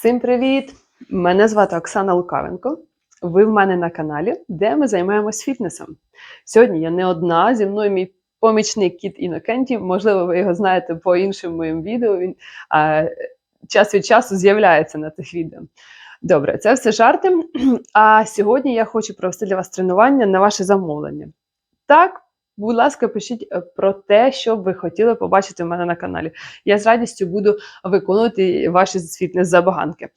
Всім привіт! Мене звати Оксана Лукавенко. Ви в мене на каналі, де ми займаємось фітнесом. Сьогодні я не одна, зі мною мій помічник Кіт Інокенті. Можливо, ви його знаєте по іншим моїм відео. Він а, час від часу з'являється на тих відео. Добре, це все жарти. А сьогодні я хочу провести для вас тренування на ваше замовлення. Так, будь ласка, пишіть е, про те, що ви хотіли побачити в мене на каналі. Я з радістю буду виконувати ваші фітнес-забаганки.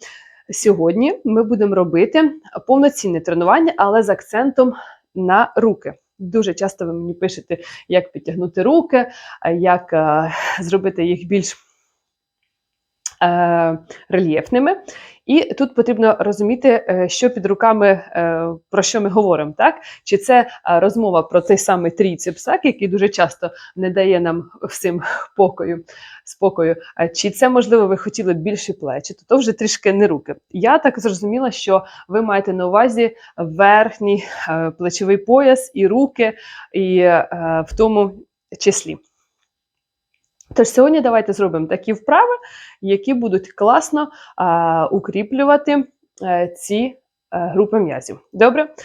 Сьогодні ми будемо робити повноцінне тренування, але з акцентом на руки. Дуже часто ви мені пишете, як підтягнути руки, як е, зробити їх більш е, рельєфними. І тут потрібно розуміти, е, що під руками, е, про що ми говоримо. так? Чи це е, розмова про той самий тріцепс, так, який дуже часто не дає нам всім покою, спокою. Чи це, можливо, ви хотіли б більші плечі, то, то вже трішки не руки. Я так зрозуміла, що ви маєте на увазі верхній плечовий пояс і руки, і в тому числі. Тож сьогодні давайте зробимо такі вправи, які будуть класно а, укріплювати а, ці а, групи м'язів. Добре?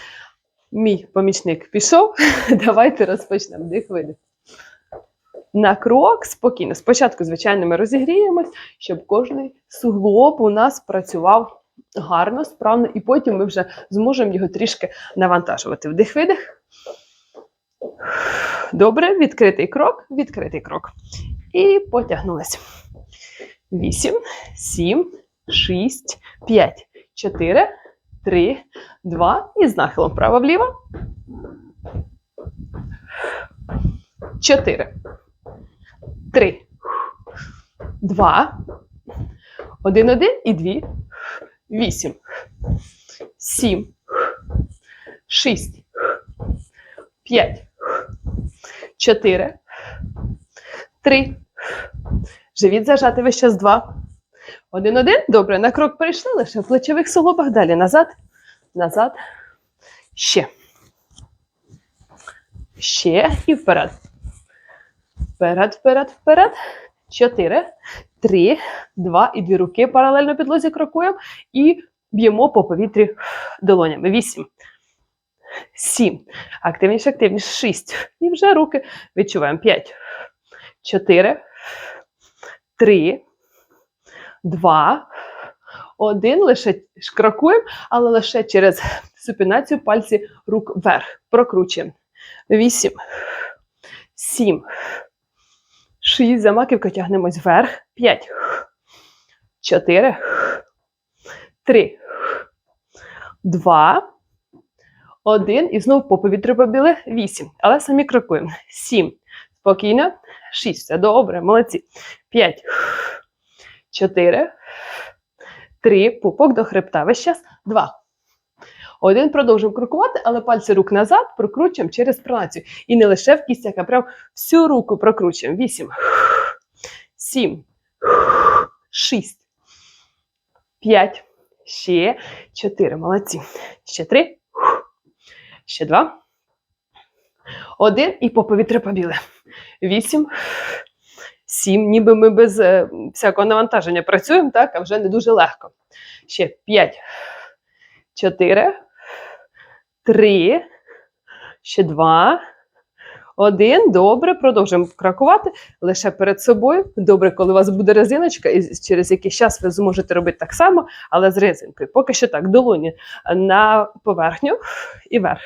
Мій помічник пішов. Давайте розпочнемо. Дих. На крок спокійно. Спочатку, звичайно, ми розігріємось, щоб кожний суглоб у нас працював гарно, справно, і потім ми вже зможемо його трішки навантажувати. Вдих видих. Добре, відкритий крок, відкритий крок. І потягнулись. 8, 7, 6, 5, 4, 3, 2. І з нахилом вправо-вліво. 4, 3, 2, 1, 1 і 2, 8, 7, 6, 5, 4, 3. Живіт зажати час 2. 1, 1. Добре, на крок перейшли, лише в плечових суглобах. Далі назад, назад. Ще. Ще і вперед. Вперед, вперед, вперед. 4, 3, 2 і 2 руки паралельно підлозі крокуємо. І б'ємо по повітрі долонями. 8. 7. Активніше, активніше. 6. І вже руки відчуваємо. 5. 4, 3, 2, 1. Лише крокуємо, але лише через супінацію пальці рук вверх. Прокручуємо. 8, 7, 6. За маківку тягнемось вверх. 5, 4, 3, 2, 1. І знову по повітрю побіли. 8. Але самі крокуємо. 7. Спокійно. 6. Все добре, молодці. 5, 4, 3. Пупок до хребта. Весь час. 2. Один. Продовжуємо крокувати, але пальці рук назад прокручуємо через пронацію. І не лише в кістях, а прям всю руку прокручуємо. 8, 7, 6, 5, ще 4. Молодці. Ще 3. Ще 2. Один. І по повітря побіли. 8, 7. Ніби ми без е, всякого навантаження працюємо, так, а вже не дуже легко. Ще 5, 4, 3, ще 2, 1. Добре, продовжуємо крокувати лише перед собою. Добре, коли у вас буде резиночка, і через якийсь час ви зможете робити так само, але з резинкою. Поки що так, долоні на поверхню і вверх.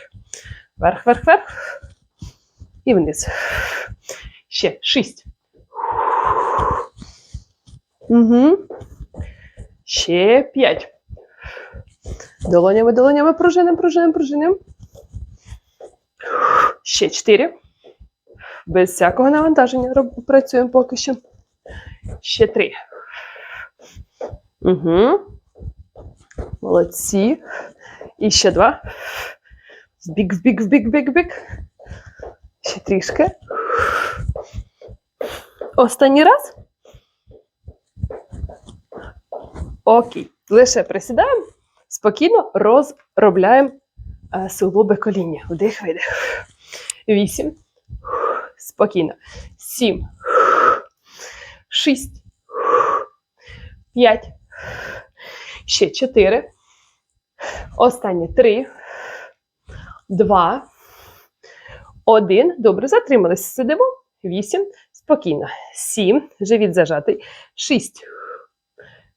Вверх, вверх, вверх. І вниз. Ще 6. Угу. Ще 5. Долонями, долонями пружиним, пружиним, пружиним. Ще 4. Без всякого навантаження працюємо поки що. Ще 3. Угу. Молодці. І ще 2. Збік, збік, збік, збік, збік. Ще трішки. Останній раз. Окей. Лише присідаємо, спокійно розробляємо е, суглоби коління. Вдих, видих. Вісім. Спокійно. Сім. Шість. П'ять. Ще чотири. Останні три. Два. Один. Добре, затрималися. Сидимо. Вісім. Спокійно. Сім. Живіт зажатий. Шість.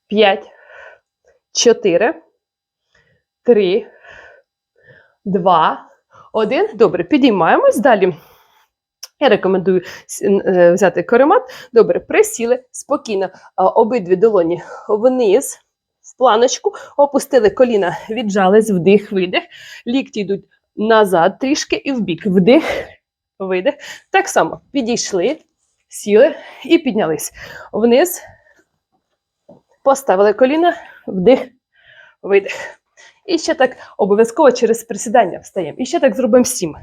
П'ять. Чотири. Три. Два. Один. Добре, підіймаємось далі. Я рекомендую е, взяти коремат. Добре, присіли спокійно. Обидві долоні вниз, в планочку, опустили коліна, віджались, вдих, видих. Лікті йдуть назад трішки і вбік. Вдих, видих. Так само підійшли, сіли і піднялись. Вниз. Поставили коліна, вдих, видих. І ще так обов'язково через присідання встаємо. І ще так зробимо сім.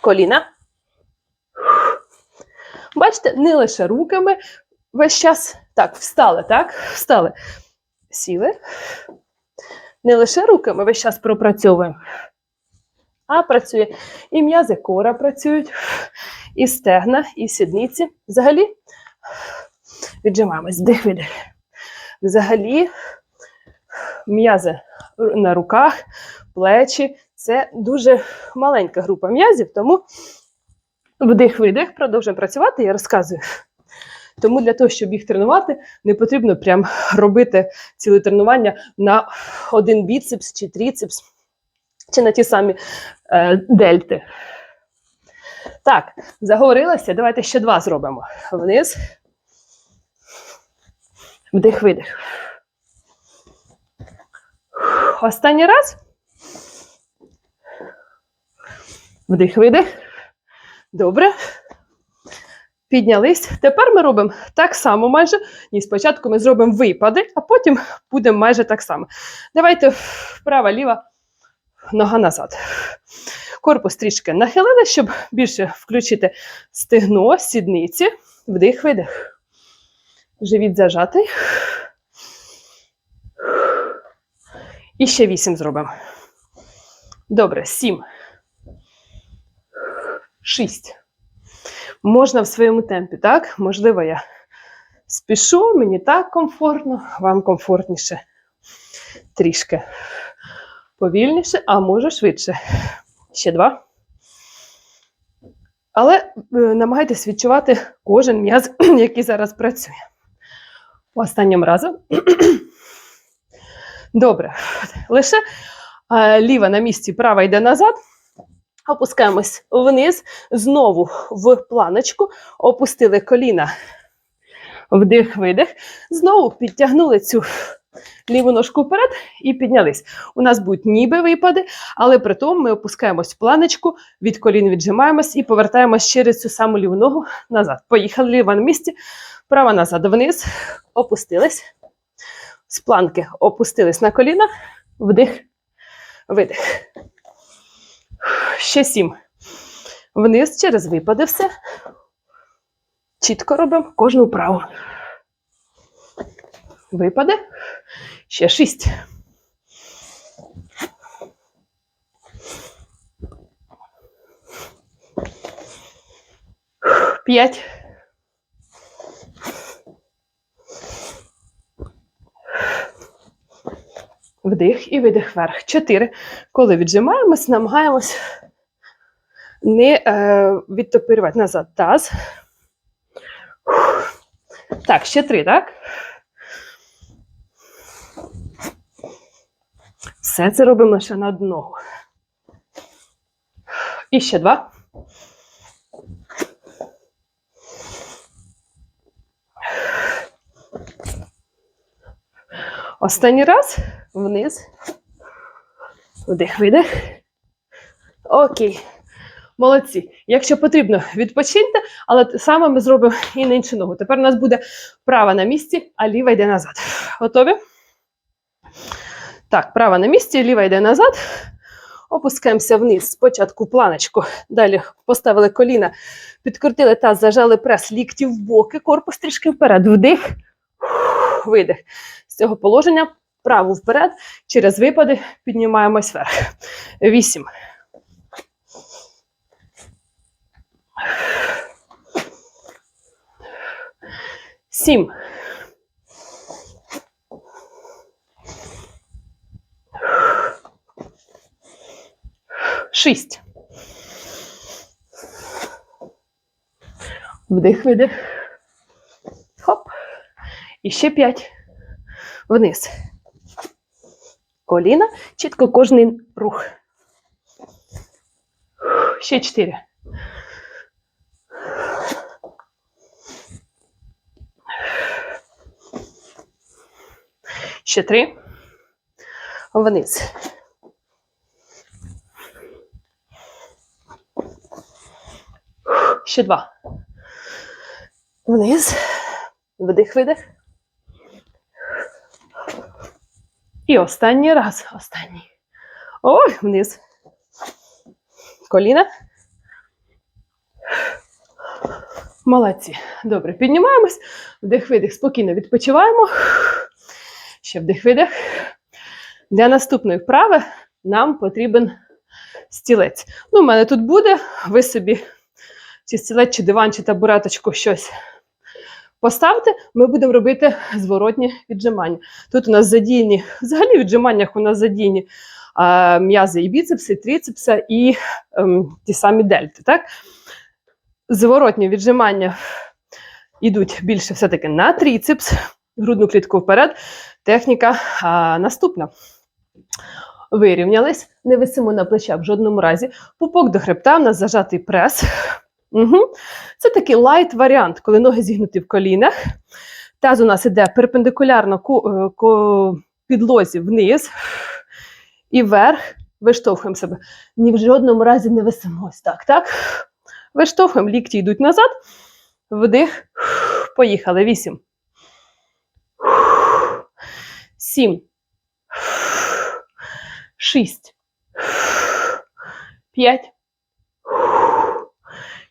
Коліна. Бачите, не лише руками весь час. Так, встали, так? Встали. Сіли. Не лише руками весь час пропрацьовуємо. А працює і м'язи кора працюють, і стегна, і сідниці. Взагалі віджимаємось, вдих, видих. Взагалі м'язи на руках, плечі це дуже маленька група м'язів, тому вдих-видих, продовжуємо працювати, я розказую. Тому для того, щоб їх тренувати, не потрібно прям робити ціле тренування на один біцепс чи тріцепс, чи на ті самі е, дельти. Так, заговорилася. Давайте ще два зробимо. Вниз. Вдих-видих. Останній раз. Вдих, видих. Добре. Піднялись. Тепер ми робимо так само майже. Ні, спочатку ми зробимо випади, а потім будемо майже так само. Давайте вправа, ліва, нога назад. Корпус трішки нахилили, щоб більше включити стегно, сідниці. Вдих, видих. Живіт зажатий. І ще вісім зробимо. Добре, сім. Шість. Можна в своєму темпі, так? Можливо, я спішу, мені так комфортно, вам комфортніше. Трішки повільніше, а може швидше. Ще два. Але е, намагайтесь відчувати кожен м'яз, який зараз працює. Останнім разом. Добре. Лише е, ліва на місці, права йде назад. Опускаємось вниз, знову в планочку, опустили коліна, вдих, видих. Знову підтягнули цю ліву ножку вперед і піднялись. У нас будуть ніби випади, але при тому ми опускаємось в планочку, від колін віджимаємось і повертаємось через цю саму ліву ногу назад. Поїхали ліва на місці, права назад, вниз, опустились. З планки опустились на коліна, вдих, видих. Ще сім. Вниз через випади все. Чітко робимо кожну вправу. Випаде. Ще шість. П'ять. Вдих і видих вверх. Чотири. Коли віджимаємось, намагаємось не е, відтопирювати назад таз. Так, ще три, так? Все це робимо лише на одну ногу. І ще два. Останній раз вниз. Вдих, видих. Окей. Молодці. Якщо потрібно, відпочиньте, але саме ми зробимо і на іншу ногу. Тепер у нас буде права на місці, а ліва йде назад. Готові? Так, права на місці, ліва йде назад. Опускаємося вниз. Спочатку планочку. Далі поставили коліна, підкрутили таз, зажали прес, лікті в боки, корпус трішки вперед. Вдих, видих. З цього положення праву вперед, через випади піднімаємось вверх. Вісім. Сім. Шість. Вдих, видих. Хоп. І ще п'ять. Вниз. Коліна. Чітко кожний рух. Ще чотири. Ще три. Вниз. Ще два. Вниз. Вдих, видих. І останній раз. Останній. Ой, вниз. Коліна. Молодці. Добре, піднімаємось. Вдих, видих. Спокійно відпочиваємо. Ще вдих, видих. Для наступної вправи нам потрібен стілець. Ну, у мене тут буде. Ви собі чи стілець, чи диван, чи табуреточку щось поставте. Ми будемо робити зворотні віджимання. Тут у нас задіяні, взагалі в віджиманнях у нас задіяні а, м'язи і біцепси, і трицепса, і ем, ті самі дельти. Так? Зворотні віджимання йдуть більше все-таки на трицепс, грудну клітку вперед. Техніка а, наступна. Вирівнялись, не висимо на плечах в жодному разі. Пупок до хребта, у нас зажатий прес. Угу. Це такий лайт варіант, коли ноги зігнуті в колінах. Таз у нас іде перпендикулярно ку- е, ко- підлозі вниз і вверх. Виштовхуємо себе. Ні в жодному разі не висимо. Ось так, так? Виштовхуємо, лікті йдуть назад. Вдих. Поїхали. Вісім. Сім. Шість. П'ять.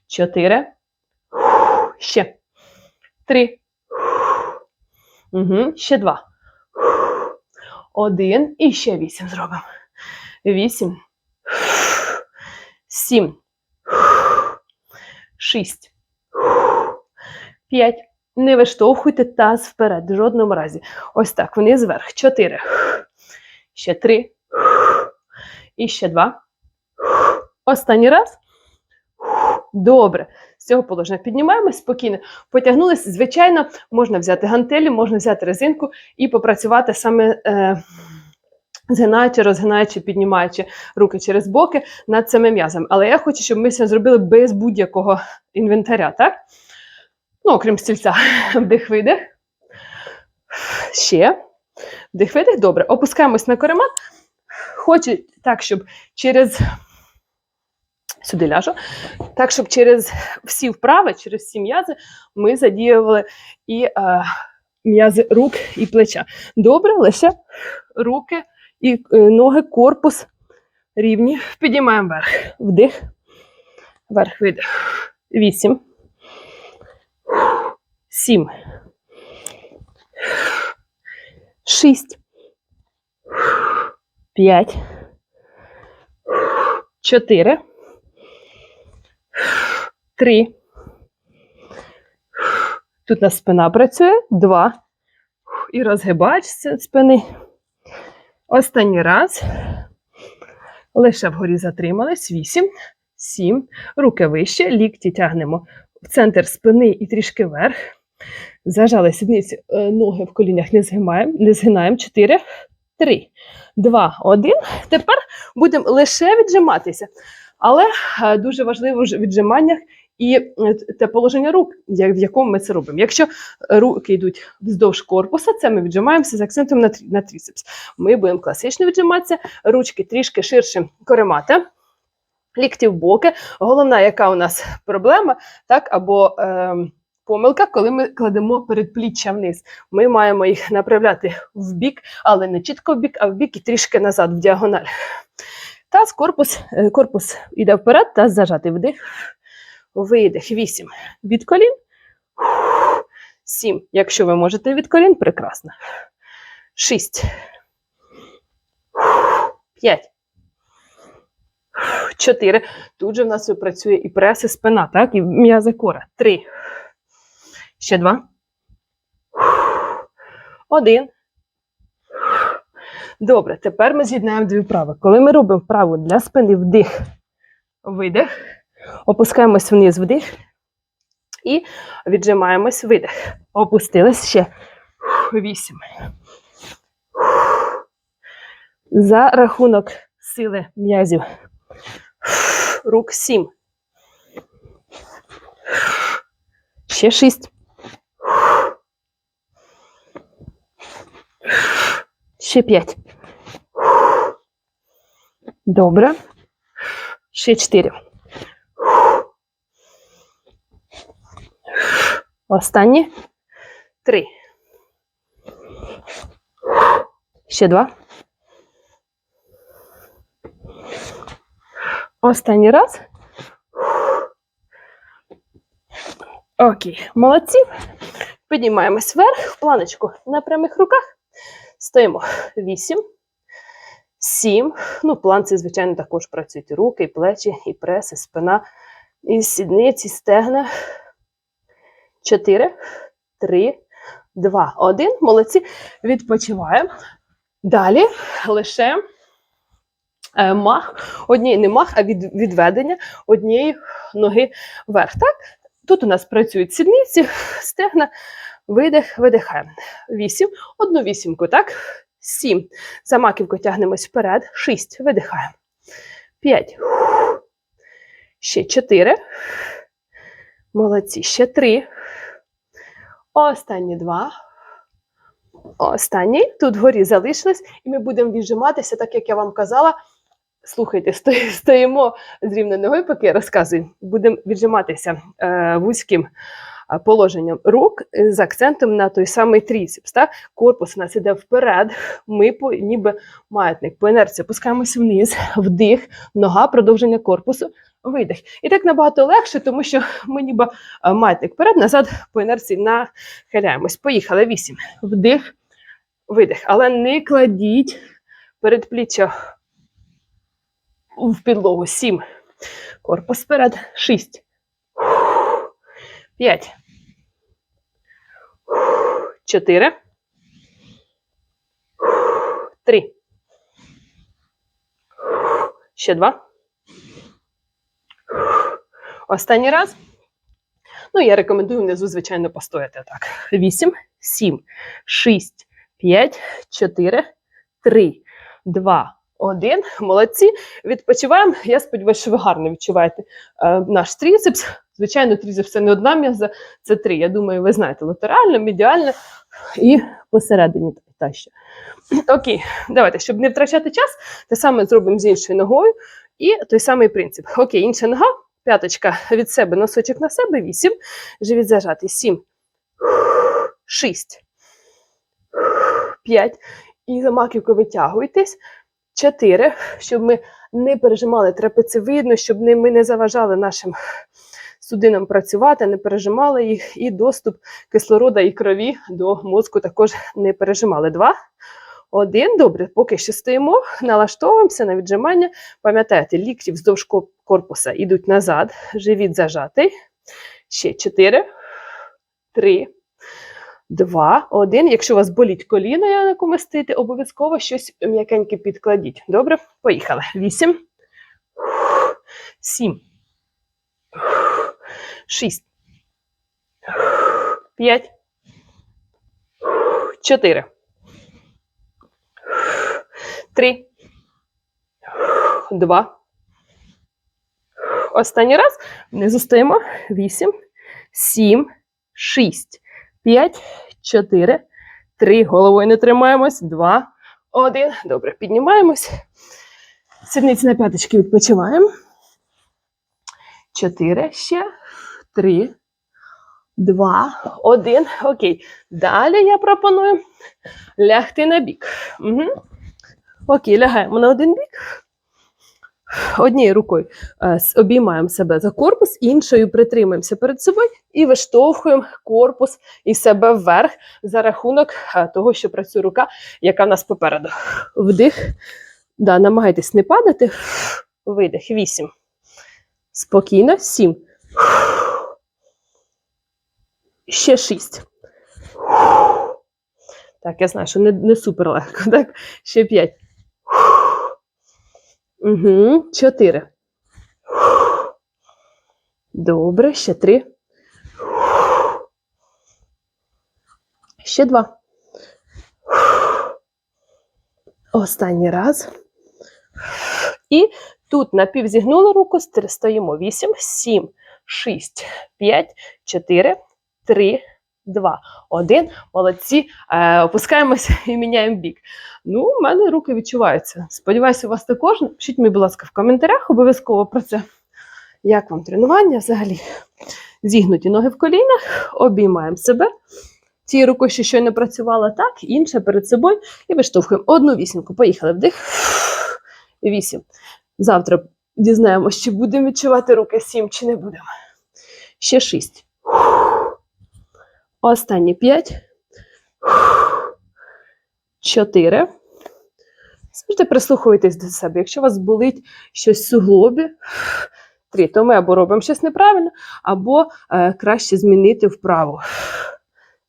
Чотири. Ще. Три. Угу. Ще два. Один. І ще вісім зробимо. Вісім. Сім. Шість. П'ять. Не виштовхуйте таз вперед в жодному разі. Ось так. Вниз вверх. Чотири. Ще три. І ще два. Останній раз. Добре. З цього положення піднімаємось спокійно. Потягнулися. Звичайно, можна взяти гантелі, можна взяти резинку і попрацювати саме е, згинаючи, розгинаючи, піднімаючи руки через боки над цими м'язами. Але я хочу, щоб ми це зробили без будь-якого інвентаря, так? Ну, окрім стільця. Вдих, видих. Ще. Вдих, видих. Добре. Опускаємось на коремат. Хочу так, щоб через. Сюди ляжу. Так, щоб через всі вправи, через всі м'язи ми задіювали і е, м'язи рук і плеча. Добре, лише руки і е, ноги, корпус рівні. Підіймаємо вверх. Вдих. Вверх, видих. Вісім. Сім. Шість. П'ять. Чотири. Три. Тут у нас спина працює. Два. І розгибач спини. Останній раз. Лише вгорі затримались. Вісім. Сім. Руки вище. Лікті тягнемо в центр спини і трішки вверх. Зажали сідниці, е, ноги в колінях не згинаємо. Не згинаємо. Чотири. Три. Два. Один. Тепер будемо лише віджиматися. Але е, дуже важливо в віджиманнях і е, те положення рук, в якому ми це робимо. Якщо руки йдуть вздовж корпуса, це ми віджимаємося з акцентом на, на тріцепс. Ми будемо класично віджиматися, ручки трішки ширше коремата, лікті в боки. Головна, яка у нас проблема, так, або ем, помилка, коли ми кладемо передпліччя вниз. Ми маємо їх направляти в бік, але не чітко в бік, а в бік і трішки назад, в діагональ. Таз, корпус, е, корпус йде вперед, таз зажатий вдих, видих. Вісім. Від колін. Сім. Якщо ви можете від колін, прекрасно. Шість. П'ять. Чотири. Тут же в нас працює і прес, і спина, так? І м'язи кора. Три. Ще два. Один. Добре, тепер ми з'єднаємо дві вправи. Коли ми робимо вправу для спини вдих видих. Опускаємось вниз вдих. І віджимаємось видих. Опустились ще. Вісім. За рахунок сили м'язів. Рук сім. Ще шість. Ще п'ять. Добре. Ще чотири. Останні. Три. Ще два. Останній раз. Окей, молодці. Піднімаємось вверх, в планочку на прямих руках. Стоїмо. Вісім. Сім. Ну, в планці, звичайно, також працюють руки, і плечі, і прес, і спина, і сідниці, і стегна. Чотири, три, два, один. Молодці. Відпочиваємо. Далі лише е, мах, однієї не мах, а від, відведення однієї ноги вверх. Так? Тут у нас працюють сідниці, стегна, видих, видихаємо. Вісім, одну вісімку, так? Сім. За маківку тягнемось вперед. Шість. Видихаємо. П'ять. Ще чотири. Молодці. Ще три. Останні два. Останній. Тут вгорі залишилось, і ми будемо віджиматися, так як я вам казала. Слухайте, стоїмо з рівною ногою, поки я розказую. Будемо віджиматися е, вузьким положенням рук е, з акцентом на той самий тріцепс. Так? Корпус у нас іде вперед, ми по, ніби маятник. По інерції опускаємося вниз, вдих, нога, продовження корпусу, видих. І так набагато легше, тому що ми ніби маятник вперед, назад по інерції нахиляємось. Поїхали. Вісім. Вдих, видих. Але не кладіть передпліччя в підлогу. Сім. Корпус вперед. Шість. П'ять. Чотири. Три. Ще два. Останній раз. Ну, я рекомендую внизу, звичайно, постояти так. Вісім, сім, шість, п'ять, чотири, три, два, один. Молодці. Відпочиваємо. Я сподіваюся, що ви гарно відчуваєте е, наш тріцепс. Звичайно, тріцепс це не одна м'яза, це три. Я думаю, ви знаєте, латерально, медіально і посередині та. Окей, давайте, щоб не втрачати час, те саме зробимо з іншою ногою. І той самий принцип. Окей, інша нога, п'яточка від себе, носочок на себе, вісім. Живіт зажатий. Сім. Шість. П'ять. І за маківку витягуйтесь. Чотири. Щоб ми не пережимали трапецевидно, щоб ми не заважали нашим судинам працювати, не пережимали їх, і доступ кислорода і крові до мозку також не пережимали. Два. Один. Добре, поки що стоїмо, налаштовуємося на віджимання. Пам'ятаєте, лікті вздовж корпуса йдуть назад, живіт зажатий. Ще чотири, три, два, один. Якщо у вас боліть коліно, я на кому обов'язково щось м'якеньке підкладіть. Добре? Поїхали. Вісім, сім, шість, п'ять, чотири. Три. Два. Останній раз. Внизу стоїмо. Вісім, сім, шість, п'ять, чотири, три. Головою не тримаємось. Два, один. Добре, піднімаємось. Сідниці на п'яточки відпочиваємо. Чотири ще. Три. Два, один. Окей. Далі я пропоную лягти на бік. Угу. Окей, лягаємо на один бік. Однією рукою е, обіймаємо себе за корпус, іншою притримуємося перед собою і виштовхуємо корпус і себе вверх за рахунок е, того, що працює рука, яка в нас попереду. Вдих. Да, намагайтесь не падати. Видих. Вісім. Спокійно. Сім. Ще шість. Так, я знаю, що не, не супер легко. Так, ще п'ять. Угу. Чотири. Добре, ще три. Ще два. Останній раз. І тут напівзігнули руку, стоїмо. 8, 7, 6, 5, 4, 3, 2, 1. Молодці. Е, опускаємося і міняємо бік. Ну, у мене руки відчуваються. Сподіваюся, у вас також. Напишіть мені, будь ласка, в коментарях обов'язково про це. Як вам тренування взагалі? Зігнуті ноги в колінах, обіймаємо себе. Цією рукою, що щойно працювала так, інша перед собою і виштовхуємо одну вісімку. Поїхали вдих. Вісім. Завтра дізнаємося, чи будемо відчувати руки сім, чи не будемо. Ще шість. Останні п'ять. Чотири. Завжди прислухуйтесь до себе. Якщо у вас болить щось в суглобі, три, то ми або робимо щось неправильно, або е, краще змінити вправо.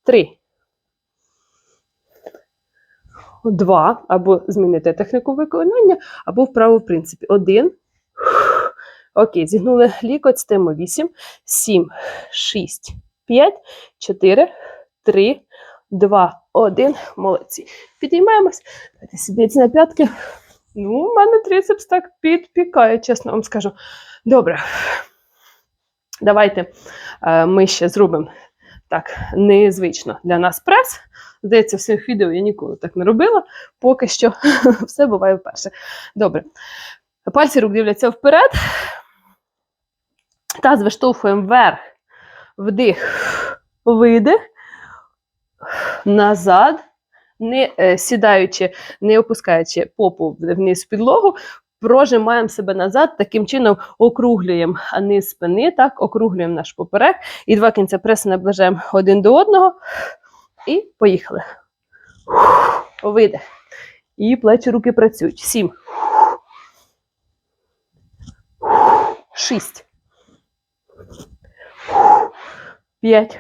Три. Два. Або змінити техніку виконання, або вправо, в принципі. Один. Окей, зігнули лікоть, стемо 8, 7, 6, 5, 4, 3, 2, 1. Молодці. Підіймаємось. Давайте сідниці на п'ятки. Ну, у мене трицепс так підпікає, чесно вам скажу. Добре. Давайте е, ми ще зробимо так незвично для нас прес. Здається, в своїх відео я ніколи так не робила. Поки що все буває вперше. Добре. Пальці рук дивляться вперед. Таз виштовхуємо вверх. Вдих, видих, назад, не е, сідаючи, не опускаючи попу вниз в підлогу, прожимаємо себе назад, таким чином округлюємо низ спини, так, округлюємо наш поперек. І два кінця преси наближаємо один до одного. І поїхали. Видих. І плечі руки працюють. Сім. Шість. П'ять.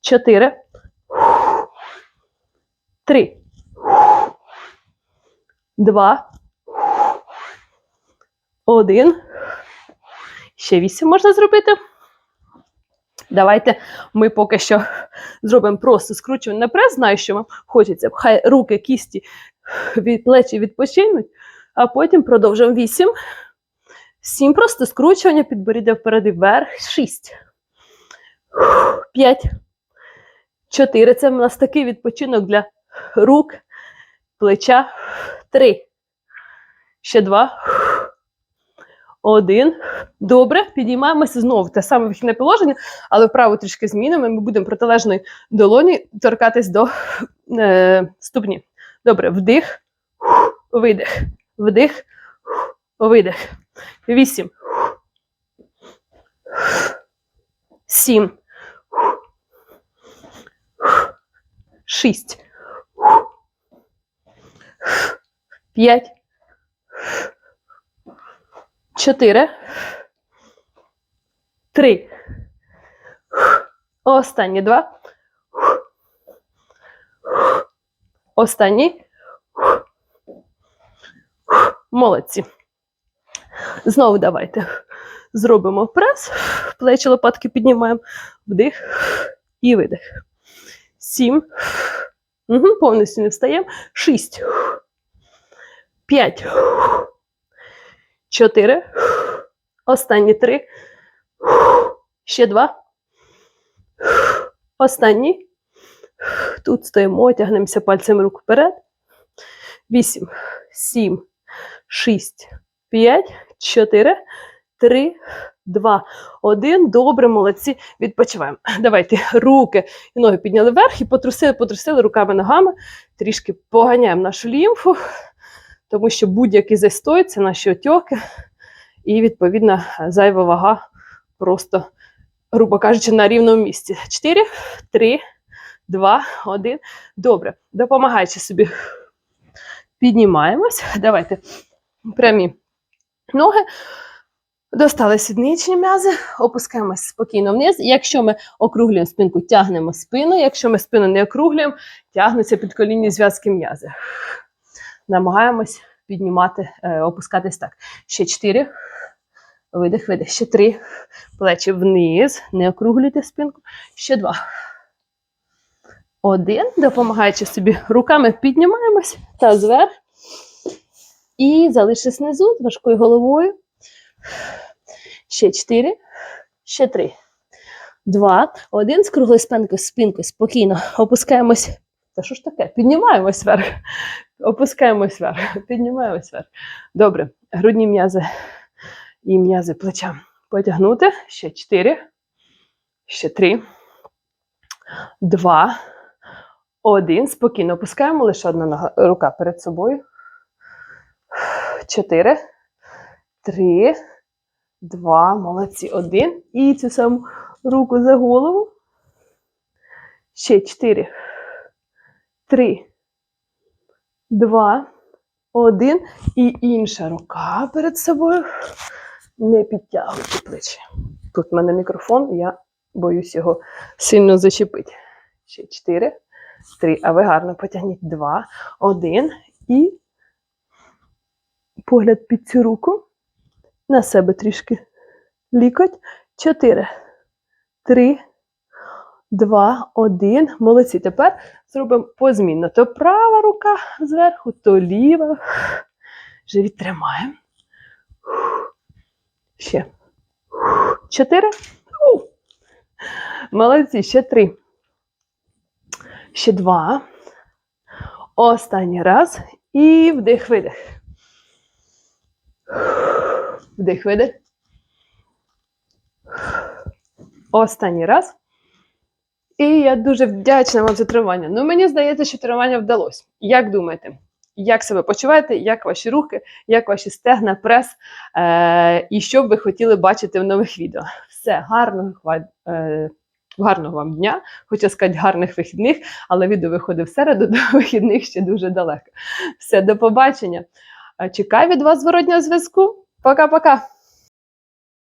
Чотири. Три. Два. Один. Ще вісім можна зробити. Давайте ми поки що зробимо просто скручування на прес. Знаю, що вам хочеться. Хай руки, кісті від плечі відпочинуть, а потім продовжуємо вісім. Сім просто скручування, підборіддя вперед і вверх. Шість. П'ять. Чотири. Це в нас такий відпочинок для рук, плеча. Три. Ще два. Один. Добре. Підіймаємося знову. Те саме вихідне положення, але вправо трішки змінимо. Ми будемо протилежної долоні торкатись до е, ступні. Добре. Вдих. Видих. Вдих. Видих. Вісім. Сім. Шість. П'ять. Чотири. Три. Останні два. Останні. Молодці. Знову давайте зробимо прес, плечі лопатки піднімаємо, вдих і видих. Сім. Угу, повністю не встаємо. Шість. П'ять. Чотири. Останні три. Ще два. Останній. Тут стоїмо, тягнемося пальцем рук вперед. Вісім, сім, шість, п'ять, чотири, три, два, один. Добре, молодці. Відпочиваємо. Давайте руки і ноги підняли вверх і потрусили, потрусили руками ногами. Трішки поганяємо нашу лімфу, тому що будь-який застой це наші отьоки. І, відповідно, зайва вага просто, грубо кажучи, на рівному місці. Чотири, три, два, один. Добре. Допомагаючи собі, піднімаємось. Давайте прямі ноги. Достали сідничні м'язи, опускаємось спокійно вниз. Якщо ми округлюємо спинку, тягнемо спину. Якщо ми спину не округлюємо, тягнуться підколінні зв'язки м'язи. Намагаємось піднімати, е, опускатись так. Ще чотири, Видих, видих. Ще три. Плечі вниз. Не округлюйте спинку. Ще два. Один. Допомагаючи собі руками, піднімаємось. Таз вверх. І залишись внизу з важкою головою. Ще чотири. Ще три. Два. Один. З круглою спинкою, спинкою. Спокійно. Опускаємось. Та що ж таке? Піднімаємось вверх. Опускаємось вверх. Піднімаємось вверх. Добре. Грудні м'язи і м'язи плеча. Потягнути. Ще чотири. Ще три. Два. Один. Спокійно опускаємо. Лише одна нога, рука перед собою. Чотири. Три. Два. Молодці. Один. І цю саму руку за голову. Ще чотири. Три. Два. Один. І інша рука перед собою. Не підтягуйте плечі. Тут в мене мікрофон, я боюсь його сильно зачепити. Ще чотири. Три. А ви гарно потягніть. Два. Один. І погляд під цю руку. На себе трішки лікоть. Чотири. Три. Два, один. Молодці. Тепер зробимо позмінно. То права рука зверху, то ліва. Живіт тримаємо. Ще. Чотири. Молодці. Ще три. Ще два. Останній раз. І вдих, видих. Вдих, видих. Останній раз. І я дуже вдячна вам за тривання. Ну, мені здається, що тривання вдалося. Як думаєте? Як себе почуваєте? Як ваші рухи, як ваші стегна, прес? Е- і що б ви хотіли бачити в нових відео? Все, гарного, е- гарного вам дня. Хочу сказати, гарних вихідних, але відео виходить в середу, до вихідних ще дуже далеко. Все, до побачення. Чекаю від вас зворотнього зв'язку. Пока-пока.